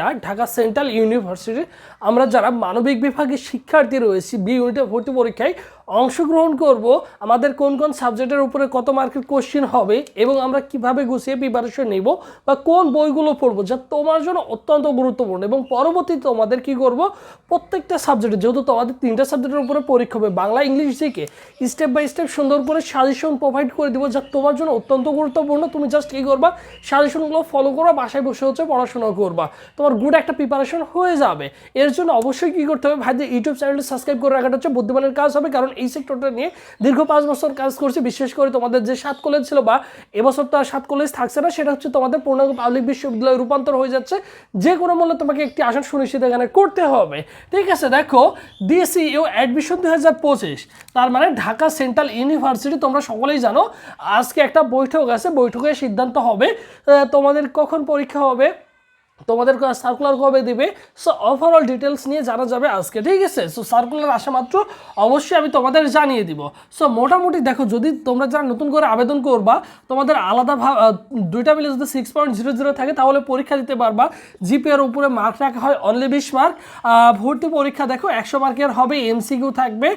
আর Dhaka central ইউনিভার্সিটির আমরা যারা মানবিক বিভাগের শিক্ষার্থী রয়েছি বি ইউনিটে ভর্তি পরীক্ষায় অংশগ্রহণ করব, আমাদের কোন কোন সাবজেক্টের উপরে কত মার্কের কোশ্চেন হবে এবং আমরা কীভাবে গুছিয়ে প্রিপারেশন নিব বা কোন বইগুলো পড়ব যা তোমার জন্য অত্যন্ত গুরুত্বপূর্ণ এবং পরবর্তীতে তোমাদের কি করব? প্রত্যেকটা সাবজেক্টে যেহেতু তোমাদের তিনটা সাবজেক্টের উপরে পরীক্ষা হবে, বাংলা, ইংলিশ থেকে স্টেপ বাই স্টেপ সুন্দর করে সাজেশন প্রোভাইড করে দিব যা তোমার জন্য অত্যন্ত গুরুত্বপূর্ণ। তুমি জাস্ট কী করবা? সাজেশনগুলো ফলো করবা, বাসায় বসে হচ্ছে পড়াশোনা করবা। তোমার গুড একটা প্রিপারেশন হয়ে যাবে। এর জন্য অবশ্যই কী করতে হবে? ভাইদের ইউটিউব চ্যানেলটি সাবস্ক্রাইব করে রাখাটা হচ্ছে বুদ্ধিমানের কাজ হবে, কারণ এই সেক্টরটা নিয়ে দীর্ঘ পাঁচ বছর কাজ করছি। বিশেষ করে তোমাদের যে সাত কলেজ ছিল বা এবছর তো আর সাত কলেজ থাকছে না, সেটা হচ্ছে তোমাদের পূর্ণাঙ্গ পাবলিক বিশ্ববিদ্যালয়ে রূপান্তর হয়ে যাচ্ছে। যে কোনো মূল্যে তোমাকে একটি আসন সুনিশ্চিত এখানে করতে হবে। ঠিক আছে, দেখো ডিসিইউ অ্যাডমিশন দুই হাজার পঁচিশ, তার মানে ঢাকা সেন্ট্রাল ইউনিভার্সিটি, তোমরা সকলেই জানো, আজকে একটা বৈঠক আছে। বৈঠকে সিদ্ধান্ত হবে তোমাদের কখন পরীক্ষা হবে? তোমাদের সার্কুলার কবে দিবে? সো ওভারঅল ডিটেলস নিয়ে জানা যাবে আজকে, ঠিক আছে? সো সার্কুলার আসা মাত্র, অবশ্যই আমি তোমাদের জানিয়ে দিব। সো মোটামুটি দেখো, যদি তোমরা যারা নতুন করে আবেদন করবা, তোমাদের আলাদা দুইটা মিলে যদি সিক্স পয়েন্ট জিরো জিরো থাকে, তাহলে পরীক্ষা দিতে পারবা। জিপিএর উপরে মার্ক রাখা হয় অনলি বিশ মার্ক ভর্তি পরীক্ষা দেখো, একশো মার্কের হবে এমসিকিউ থাকবে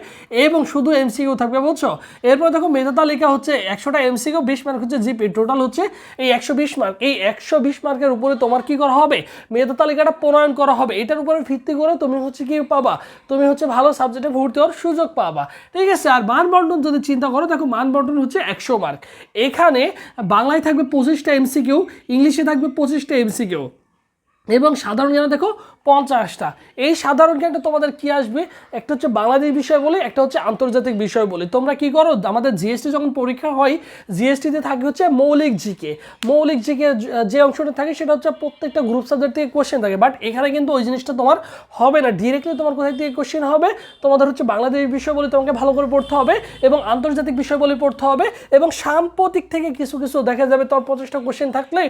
এবং শুধু এমসিকিউ থাকবে, বুঝছ? এরপর দেখো, মেধা তালিকা হচ্ছে একশোটা এমসিকিউ বিশ মার্ক হচ্ছে জিপি টোটাল হচ্ছে এই একশো বিশ মার্ক এই একশো বিশ মার্কের উপরে তোমার কী করা হবে? মেধা তালিকাটা প্রণয়ন করা হবে। এটার উপরে ভিত্তি করে তুমি হচ্ছে কি পাবা। তুমি হচ্ছে ভালো সাবজেক্টে ভর্তি হওয়ার সুযোগ পাবা। ঠিক আছে? আর মানবন্টন যদি চিন্তা করো, দেখো মানবন্টন হচ্ছে একশো মার্ক এখানে বাংলায় থাকবে পঁচিশটা এমসিকিউ ইংলিশে থাকবে পঁচিশটা এমসিকিউ এবং সাধারণ জ্ঞানে দেখো পঞ্চাশটা। এই সাধারণ জ্ঞানটা তোমাদের কি আসবে? একটা হচ্ছে বাংলাদেশ বিষয় বলে, একটা হচ্ছে আন্তর্জাতিক বিষয় বলে। তোমরা কি করো? আমাদের জিএসটি যখন পরীক্ষা হয় জিএসটিতে থাকে হচ্ছে মৌলিক জিকে মৌলিক জিকে যে অংশটা থাকে, সেটা হচ্ছে প্রত্যেকটা গ্রুপ সাবজেক্ট থেকে কোশ্চেন থাকে। বাট এখানে কিন্তু ওই জিনিসটা তোমার হবে না। ডিরেক্টলি তোমার কোথায় থেকে কোশ্চেন হবে? তোমাদের হচ্ছে বাংলাদেশ বিষয় বলে তোমাকে ভালো করে পড়তে হবে এবং আন্তর্জাতিক বিষয় বলে পড়তে হবে এবং সাম্প্রতিক থেকে কিছু কিছু দেখা যাবে তোমার পঁচিশটা কোশ্চেন থাকলে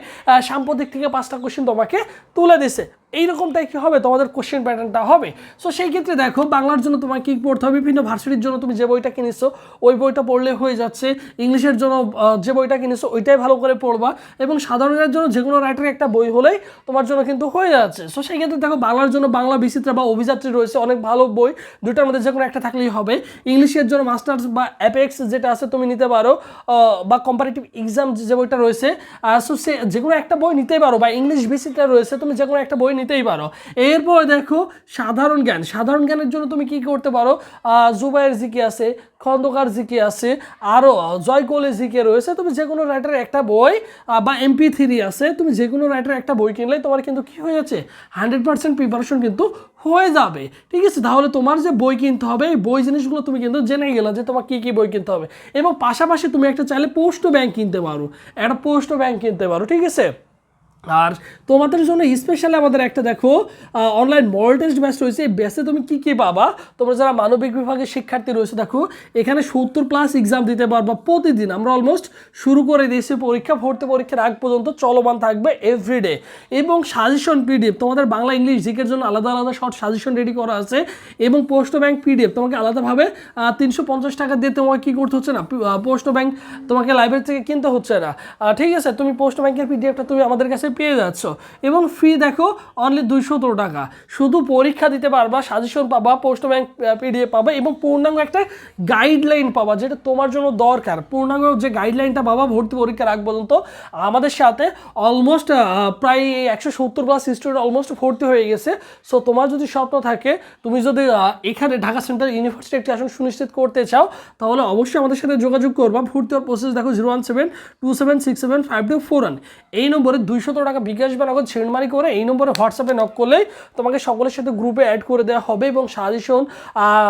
সাম্প্রতিক থেকে পাঁচটা কোশ্চেন তোমাকে তুলে বাংলাদেশে এইরকমটাই কি হবে? তোমাদের কোশ্চেন প্যাটার্নটা হবে? সো সেই ক্ষেত্রে দেখো, বাংলার জন্য তোমাকে কী পড়তে হবে? বিভিন্ন ভার্সিটির জন্য তুমি যে বইটা কিনেছো, ওই বইটা পড়লে হয়ে যাচ্ছে। ইংলিশের জন্য যে বইটা কিনেছো, ওইটাই ভালো করে পড়বা। এবং সাধারণের জন্য যে কোনো রাইটারের একটা বই হলেই তোমার জন্য কিন্তু হয়ে যাচ্ছে। সো সেই ক্ষেত্রে দেখো, বাংলার জন্য বাংলা বিচিত্রা বা অভিযাত্রী রয়েছে, অনেক ভালো বই। দুটার মধ্যে যে কোনো একটা থাকলেই হবে। ইংলিশের জন্য মাস্টার্স বা অ্যাপেক্স যেটা আছে, তুমি নিতে পারো বা কম্পারেটিভ এক্সাম যে বইটা রয়েছে সো সে যে কোনো একটা বই নিতেই পারো, বা ইংলিশ বিচিত্রা রয়েছে, তুমি যে কোনো একটা বই নিতেই পারো। এরপর দেখো, সাধারণ জ্ঞান। সাধারণ জ্ঞানের জন্য তুমি কি করতে পারো? জুবাইয়ের জিকে আছে, খন্দকার জিকে আছে আরও জয়কোলে জিকে রয়েছে। তুমি যে কোনো রাইটারের একটা বই বা এমপি থ্রি আছে, তুমি যে কোনো রাইটারের একটা বই কিনলে তোমার কিন্তু কি হয়ে যাচ্ছে? হান্ড্রেড পার্সেন্ট প্রিপারেশন কিন্তু হয়ে যাবে। ঠিক আছে? তাহলে তোমার যে বই কিনতে হবে, এই বই জিনিসগুলো তুমি কিন্তু জেনে গেলে যে তোমার কী কী বই কিনতে হবে। এবং পাশাপাশি তুমি একটা চাইলে পোস্ট ব্যাংক কিনতে পারো। একটা পোস্ট ব্যাংক কিনতে পারো, ঠিক আছে? আর তোমাদের জন্য স্পেশালি আমাদের একটা দেখো অনলাইন মডেল টেস্ট ব্যাচ রয়েছে। এই ব্যাচে তুমি কী কী পাবা? তোমরা যারা মানবিক বিভাগের শিক্ষার্থী রয়েছে, দেখো, এখানে সত্তর প্লাস এক্সাম দিতে পারবা প্রতিদিন। আমরা অলমোস্ট শুরু করে দিয়েছি পরীক্ষা, ভর্তি পরীক্ষার আগ পর্যন্ত চলমান থাকবে এভরিডে এবং সাজেশন পিডিএফ তোমাদের বাংলা, ইংলিশ জিকের জন্য আলাদা আলাদা শর্ট সাজেশন রেডি করা আছে। এবং পোস্ট ব্যাংক পিডিএফ তোমাকে আলাদাভাবে তিনশো পঞ্চাশ টাকা দিয়ে তোমাকে কী করতে হচ্ছে না? পোস্ট ব্যাংক তোমাকে লাইব্রেরি থেকে কিনতে হচ্ছে না। ঠিক আছে, তুমি পোস্ট ব্যাংকের পিডিএফটা তুমি আমাদের কাছে পেয়ে যাচ্ছ। এবং ফি দেখো অনলি দুইশো টাকা। শুধু পরীক্ষা দিতে পারবা সাজেশন পাবা পোস্ট ব্যাংক পিডিএফ পাবা এবং পূর্ণাঙ্গ একটা গাইডলাইন পাবা, যেটা তোমার জন্য দরকার। পূর্ণাঙ্গ যে গাইডলাইনটা পাবা ভর্তি পরীক্ষার আগ পর্যন্ত, আমাদের সাথে অলমোস্ট প্রায় একশো সত্তর প্লাস স্টুডেন্ট অলমোস্ট ভর্তি হয়ে গেছে। সো তোমার যদি স্বপ্ন থাকে, তুমি যদি এখানে ঢাকা সেন্ট্রাল ইউনিভার্সিটি একটি আসন সুনিশ্চিত করতে চাও, তাহলে অবশ্যই আমাদের সাথে যোগাযোগ করবা। ভর্তি হওয়ার প্রসেস দেখো zero one seven two seven six seven five two four one এই নম্বরে দুইশত টাকা বিকাশ বা নগদ ছেড়মারি করে এই নম্বরে হোয়াটসঅ্যাপে নক করলেই তোমাকে সকলের সাথে গ্রুপে অ্যাড করে দেওয়া হবে এবং সাজেশন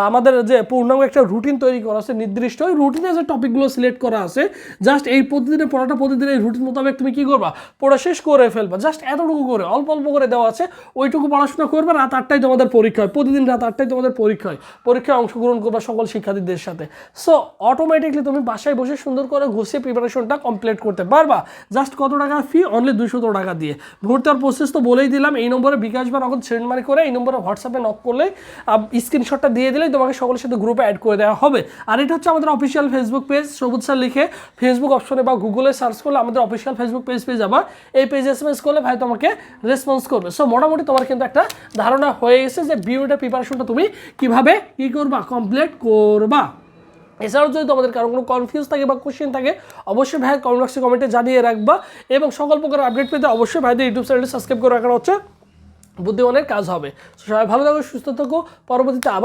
আমাদের যে পূর্ণাঙ্গ একটা রুটিন তৈরি করা আছে, নির্দিষ্ট ওই রুটিনে যে টপিকগুলো সিলেক্ট করা আছে জাস্ট এই প্রতিদিনের, পড়াটা প্রতিদিন এই রুটিন মোতাবেক তুমি কি করবা? পড়া শেষ করে ফেলবা। জাস্ট এতটুকু করে, অল্প অল্প করে দেওয়া আছে, ওইটুকু পড়াশোনা করবে, রাত আটটায় তোমাদের পরীক্ষা হয়। প্রতিদিন রাত আটটায় তোমাদের পরীক্ষা হয়। পরীক্ষায় অংশগ্রহণ করবা সকল শিক্ষার্থীদের সাথে। সো অটোমেটিকলি তুমি বাসায় বসে সুন্দর করে ঘুষিয়ে প্রিপারেশনটা কমপ্লিট করতে পারবা। জাস্ট কত টাকা ফি অনলি দুইশো টাকা। টাকা দিয়ে। ভোট হওয়ার প্রসেস তো বলেই দিলাম, এই নম্বরে বিকাশ বা নগদ মানি করে, এই নম্বরে হোয়াটসঅ্যাপে নক করলে স্ক্রিনশটটা দিয়ে দিলেই তোমাকে সকলের সাথে গ্রুপে অ্যাড করে দেওয়া হবে। আর এটা হচ্ছে আমাদের official Facebook page Sabuj sir লিখে ফেসবুক অপশনে বা গুগলে সার্চ করলে আমাদের অফিসিয়াল ফেসবুক পেজ পেয়ে যাবা। এই পেজ এস এম এস করলে ভাই তোমাকে রেসপন্স করবে। সো মোটামুটি তোমার কিন্তু একটা ধারণা হয়ে গেছে যে বিউটা প্রিপারেশনটা তুমি কীভাবে কি করবা কমপ্লিট করবা। এছাড়াও যদি তোমাদের কারও কোনো কনফিউজ থাকে বা কোশ্চেন থাকে, অবশ্যই ভাই কমেন্ট বক্সে কমেন্টে জানিয়ে রাখবা। এবং সকল প্রকার আপডেট পেতে অবশ্যই ভাইদের ইউটিউব চ্যানেলটি সাবস্ক্রাইব করে রাখা হচ্ছে বুদ্ধিমানের কাজ হবে। সবাই ভালো থাকো, সুস্থ থাকো। পরবর্তীতে আবার